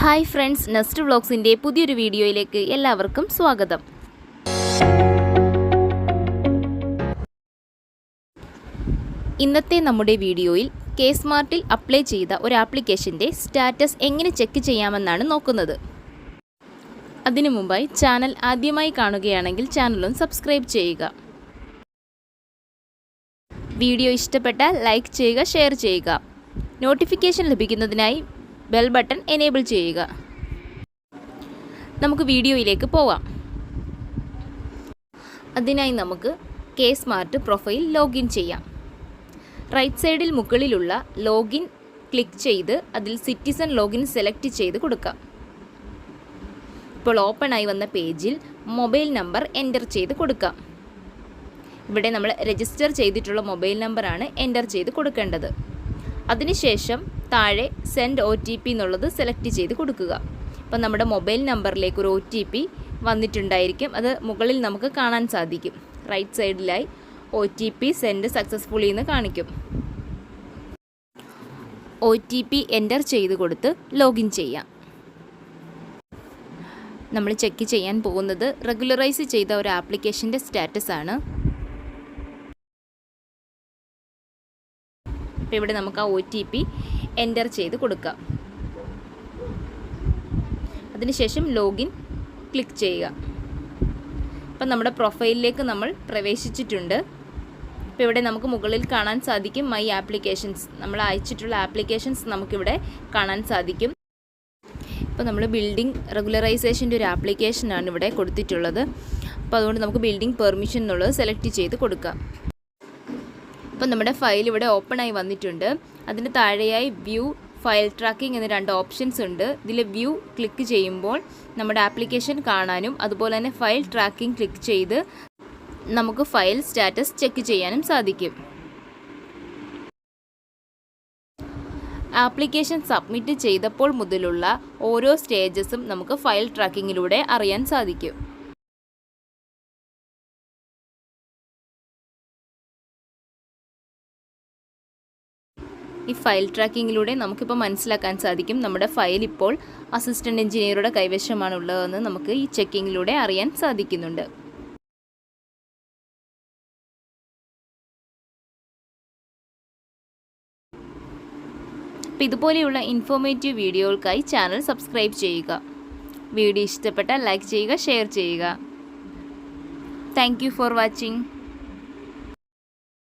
Hi friends nest വ്ളോഗ്സിന്റെ പുതിയൊരു വീഡിയോയിലേക്ക് എല്ലാവർക്കും സ്വാഗതം. ഇന്നത്തെ നമ്മുടെ വീഡിയോയിൽ കെ സ്മാർട്ടിൽ അപ്ലൈ ചെയ്ത ഒരു ആപ്ലിക്കേഷന്റെ സ്റ്റാറ്റസ് എങ്ങനെ ചെക്ക് ചെയ്യാമെന്നാണ് നോക്കുന്നത്. അതിനു മുമ്പായി ചാനൽ ആദ്യമായി കാണുകയാണെങ്കിൽ ചാനലും സബ്സ്ക്രൈബ് ചെയ്യുക. വീഡിയോ ഇഷ്ടപ്പെട്ടാൽ ലൈക്ക് ചെയ്യുക ഷെയർ ചെയ്യുക. നോട്ടിഫിക്കേഷൻ ലഭിക്കുന്നതിനായി ബെൽ ബട്ടൺ എനേബിൾ ചെയ്യുക. നമുക്ക് വീഡിയോയിലേക്ക് പോവാം. അതിനായി നമുക്ക് കെ സ്മാർട്ട് പ്രൊഫൈൽ ലോഗിൻ ചെയ്യാം. റൈറ്റ് സൈഡിൽ മുകളിലുള്ള ലോഗിൻ ക്ലിക്ക് ചെയ്ത് അതിൽ സിറ്റിസൺ ലോഗിൻ സെലക്ട് ചെയ്ത് കൊടുക്കാം. ഇപ്പോൾ ഓപ്പൺ ആയി വന്ന പേജിൽ മൊബൈൽ നമ്പർ എന്റർ ചെയ്ത് കൊടുക്കാം. ഇവിടെ നമ്മൾ രജിസ്റ്റർ ചെയ്തിട്ടുള്ള മൊബൈൽ നമ്പറാണ് എന്റർ ചെയ്ത് കൊടുക്കേണ്ടത്. അതിനുശേഷം താഴെ സെൻഡ് ഒ ടി പി എന്നുള്ളത് സെലക്ട് ചെയ്ത് കൊടുക്കുക. അപ്പം നമ്മുടെ മൊബൈൽ നമ്പറിലേക്ക് ഒരു ഒ ടി പി വന്നിട്ടുണ്ടായിരിക്കും. അത് മുകളിൽ നമുക്ക് കാണാൻ സാധിക്കും. Right സൈഡിലായി O T P send successfully എന്ന് കാണിക്കും. ഒ ടി പി എന്റർ ചെയ്ത് കൊടുത്ത് ലോഗിൻ ചെയ്യാം. നമ്മൾ ചെക്ക് ചെയ്യാൻ പോകുന്നത് റെഗുലറൈസ് ചെയ്ത ഒരു ആപ്ലിക്കേഷന്റെ സ്റ്റാറ്റസ് ആണ്. അപ്പോൾ ഇവിടെ നമുക്ക് ആ ഒ ടി പി എന്റർ ചെയ്ത് കൊടുക്കുക. അതിനുശേഷം ലോഗിൻ ക്ലിക്ക് ചെയ്യുക. അപ്പം നമ്മുടെ പ്രൊഫൈലിലേക്ക് നമ്മൾ പ്രവേശിച്ചിട്ടുണ്ട്. അപ്പോൾ ഇവിടെ നമുക്ക് മുകളിൽ കാണാൻ സാധിക്കും മൈ ആപ്ലിക്കേഷൻസ് നമ്മൾ അയച്ചിട്ടുള്ള ആപ്ലിക്കേഷൻസ് നമുക്കിവിടെ കാണാൻ സാധിക്കും. ഇപ്പോൾ നമ്മൾ ബിൽഡിംഗ് റെഗുലറൈസേഷന്റെ ഒരു ആപ്ലിക്കേഷനാണ് ഇവിടെ കൊടുത്തിട്ടുള്ളത്. അപ്പോൾ അതുകൊണ്ട് നമുക്ക് ബിൽഡിംഗ് പെർമിഷൻ എന്നുള്ളത് സെലക്ട് ചെയ്ത് കൊടുക്കാം. അപ്പോൾ നമ്മുടെ ഫയൽ ഇവിടെ ഓപ്പൺ ആയി വന്നിട്ടുണ്ട്. അതിന് താഴെയായി വ്യൂ ഫയൽ ട്രാക്കിംഗ് എന്ന രണ്ട് ഓപ്ഷൻസ് ഉണ്ട്. ഇതിൽ വ്യൂ ക്ലിക്ക് ചെയ്യുമ്പോൾ നമ്മുടെ ആപ്ലിക്കേഷൻ കാണാനും അതുപോലെ തന്നെ ഫയൽ ട്രാക്കിംഗ് ക്ലിക്ക് ചെയ്ത് നമുക്ക് ഫയൽ സ്റ്റാറ്റസ് ചെക്ക് ചെയ്യാനും സാധിക്കും. ആപ്ലിക്കേഷൻ സബ്മിറ്റ് ചെയ്തപ്പോൾ മുതലുള്ള ഓരോ സ്റ്റേജസും നമുക്ക് ഫയൽ ട്രാക്കിങ്ങിലൂടെ അറിയാൻ സാധിക്കും. ഈ ഫയൽ ട്രാക്കിങ്ങിലൂടെ നമുക്കിപ്പോൾ മനസ്സിലാക്കാൻ സാധിക്കും. നമ്മുടെ ഫയൽ ഇപ്പോൾ അസിസ്റ്റന്റ് എഞ്ചിനീയറുടെ കൈവശമാണുള്ളതെന്ന് നമുക്ക് ഈ ചെക്കിങ്ങിലൂടെ അറിയാൻ സാധിക്കുന്നുണ്ട്. അപ്പോൾ ഇതുപോലെയുള്ള ഇൻഫോർമേറ്റീവ് വീഡിയോകൾക്കായി ചാനൽ സബ്സ്ക്രൈബ് ചെയ്യുക. വീഡിയോ ഇഷ്ടപ്പെട്ടാൽ ലൈക്ക് ചെയ്യുക ഷെയർ ചെയ്യുക. Thank for watching.